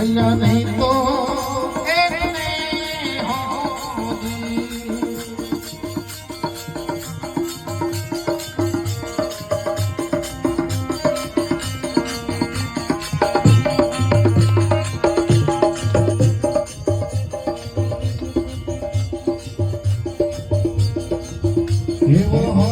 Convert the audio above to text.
ભૈયા નહીં તો એવો હો